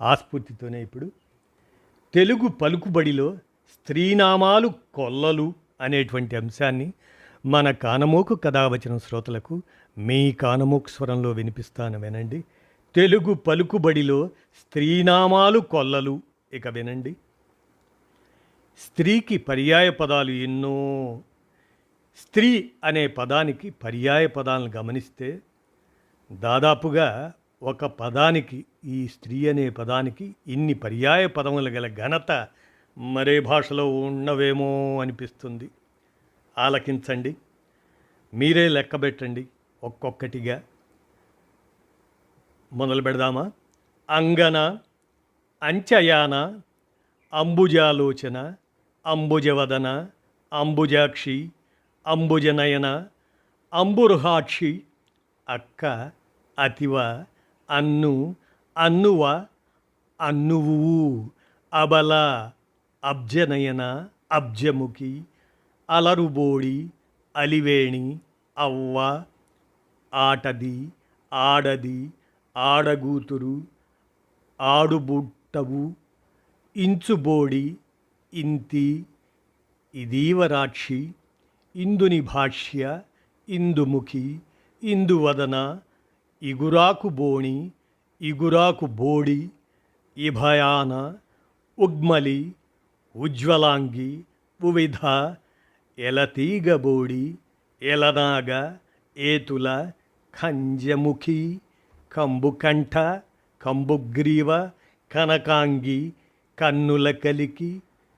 ఆస్ఫూర్తితోనే ఇప్పుడు. తెలుగు పలుకుబడిలో స్త్రీనామాలు కొల్లలు అనేటువంటి అంశాన్ని మన కానమోకు కథావచనం శ్రోతలకు మీ కానమోకు స్వరంలో వినిపిస్తాను వినండి. తెలుగు పలుకుబడిలో స్త్రీనామాలు కొల్లలు ఇక వినండి. స్త్రీకి పర్యాయ పదాలు ఎన్నో. స్త్రీ అనే పదానికి పర్యాయ పదాలను గమనిస్తే దాదాపుగా ఒక పదానికి ఈ స్త్రీ అనే పదానికి ఇన్ని పర్యాయ పదములు గల ఘనత మరే భాషలో ఉండవేమో అనిపిస్తుంది. ఆలకించండి. మీరే లెక్కబెట్టండి ఒక్కొక్కటిగా. మొదలు పెడదామా? అంగన అంచయాన అంబుజాలోచన అంబుజవదన అంబుజాక్షి అంబుజనయన అంబురుహాక్షి అక్క అతివ ಅನ್ನು, ಅನ್ನುವ, ಅನ್ನುವು, ಅಬಲ, ಅಬ್ಜನಯನ, ಅಬ್ಜಮುಖಿ, ಅಲರುಬೋಳಿ, ಅಲಿವೇಣಿ, ಅವ್ವ, ಆಟದಿ, ಆಡದಿ, ಆಡಗೂತುರು, ಆಡುಬುಟ್ಟವು ಇಂಚುಬೋಡಿ ಇಂತಿ, ಇದೀವರಾಕ್ಷಿ ಇಂದುನಿ ಭಾಷ್ಯ ಇಂದುಮುಖಿ, ಇಂದುವದನ ఇగురాకు బోణి ఇగురాకు బోడి ఇభయాన ఉగ్మలి ఉజ్వలాంగి ఉవిధ ఎలతీగబోడి ఎలనాగ ఏతుల ఖంజముఖి కంబుకంఠ కంబుగ్రీవ కనకాంగి కన్నుల కలికి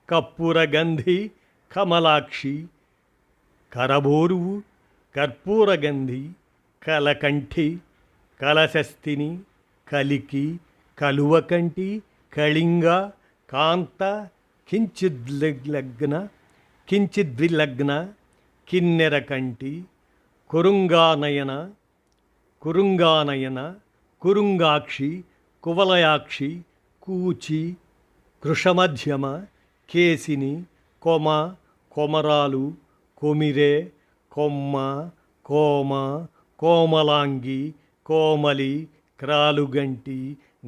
కప్పురగంధి కమలాక్షి కరబోరువు కర్పూరగంధి కలకంఠి కలశస్తిని కలికి కలువకంటి కళింగ కాంత కించిద్లగ్న కించిద్విలగ్న కిన్నెరకంటి కురుంగానయన కురుంగానయన కురుంగాక్షి కువలయాక్షి కూచి కృషమధ్యమ కేసిని కొమ కొమరాలు కొమిరే కొమ్మ కోమ కోమలాంగి కోమలి క్రాలుగంటి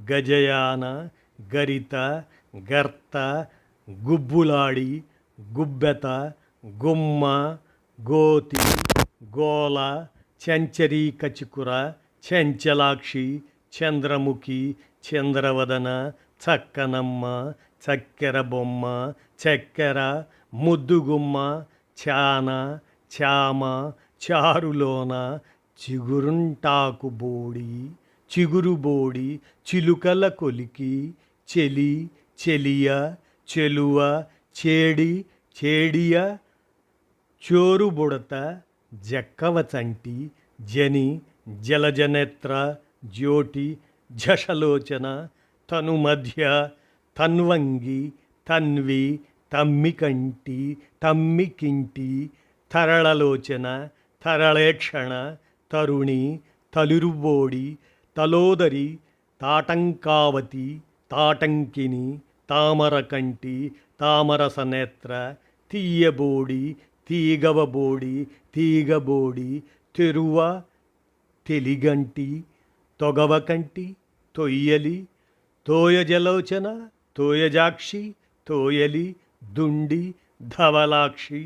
గజయాన గరిత గర్త గుబ్బులాడి గుబ్బెత గుమ్మ గోతి గోల చెంచరీ కచికుర చెంచలాక్షి చంద్రముఖి చంద్రవదన చక్కనమ్మ చక్కెర బొమ్మ చక్కెర ముద్దుగుమ్మ చాన చామ చారులోన చిగురుంటాకు బోడి చిగురు బోడి చిలుకల కొలికి చెలి చెలియ చెలువ చేడి చేడియ చోరు బుడత జక్కవ చంటి జని జలజనేత్ర జ్యోటి జషలోచన తను మధ్య తన్వంగి తన్వి తమ్మికంటి తమ్మికింటి తరళలోచన తరళేక్షణ తరుణి తలిరుబోడి తలోదరి తాటంకావతి తాటంకిని తామరకంటి తామరసనేత్ర తీయబోడి తీగవబోడి తీగబోడి తెరువ తెలిగంటి తొగవకంటి తొయ్యలి తోయజలోచన తోయజాక్షి తోయలి దుండి ధవలాక్షి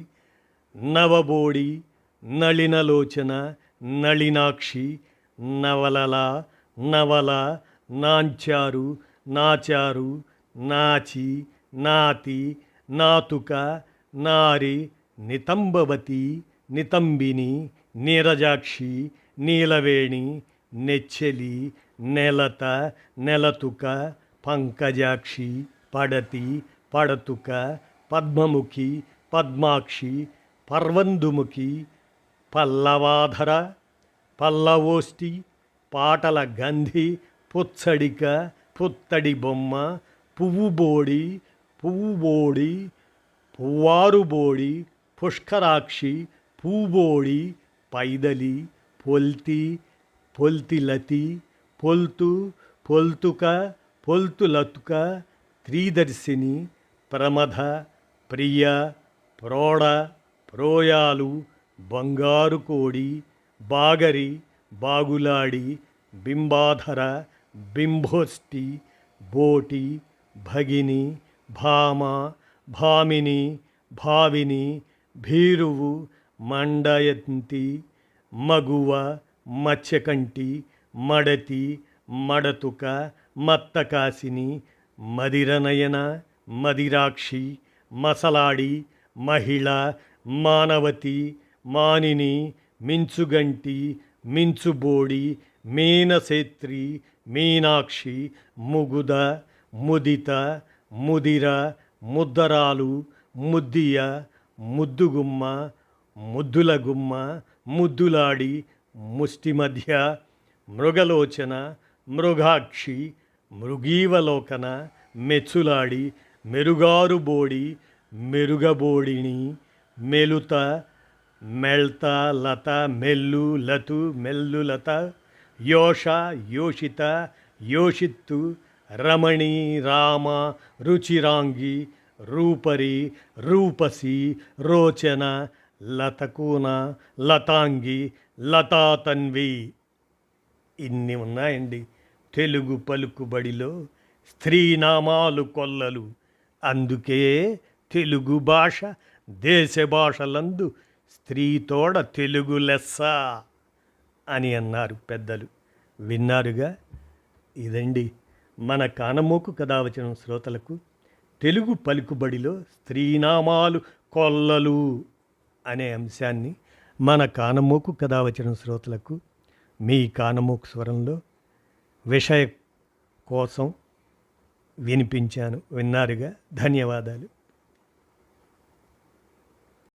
నవబోడి నళినలోచన నళినాక్షి నవలల నవల నాంచారు నాచారు నాచి నాతి నాతుక నారి నితంబవతి నితంబిని నీరజాక్షి నీలవేణి నెచ్చెలి నెలత నెలతుక పంకజాక్షి పడతి పడతుక పద్మముఖి పద్మాక్షి పర్వందుముఖి పల్లవాధర పల్లవోష్టి పాటల గంధి పుచ్చడిక పుత్తడి బొమ్మ పువ్వుబోడి పువ్వుబోడి పువ్వారుబోడి పువ్వారు బోడి పుష్కరాక్షి పూబోడి పైదలి పొల్తి పొల్తిలతి పొల్తు పొల్తుక పొల్తులతుక త్రిదర్శిని ప్రమథ ప్రియ ప్రోడ ప్రోయాలు బంగారు కోడి బాగరి బాగులాడి బింబాధర బింభోష్టి బోటి భగిని భామ భామిని భావిని భీరువు మండయంతి మగువ మత్స్యకంటి మడతి మడతుక మత్తకాసిని మదిరనయన మదిరాక్షి మసలాడి మహిళ మానవతి మానిని మించుగంటి మించుబోడి మీనసేత్రి మీనాక్షి ముగుద ముదిత ముదిర ముద్దరాలు ముద్దియ ముద్దుగుమ్మ ముద్దులగుమ్మ ముద్దులాడి ముష్టి మధ్య మృగలోచన మృగాక్షి మృగీవలోకన మెచ్చులాడి మెరుగారు బోడి మెరుగబోడిని మెలుత మెల్త లత మెల్లు లతు మెల్లు లత యోష యోషిత యోషిత్తు రమణి రామ రుచిరాంగి రూపరి రూపసి రోచన లతకూన లతాంగి లతాతన్వి. ఇన్ని ఉన్నాయండి. తెలుగు పలుకుబడిలో స్త్రీనామాలు కొల్లలు. అందుకే తెలుగు భాష దేశ భాషలందు స్త్రీతోడ తెలుగు లెస్స అని అన్నారు పెద్దలు. విన్నారుగా? ఇదండి మన కానమోకు కథావచనం శ్రోతలకు తెలుగు పలుకుబడిలో స్త్రీనామాలు కొల్లలు అనే అంశాన్ని మన కానమోకు కథావచనం శ్రోతలకు మీ కానమోకు స్వరంలో విషయ కోసం వినిపించాను. విన్నారుగా? ధన్యవాదాలు.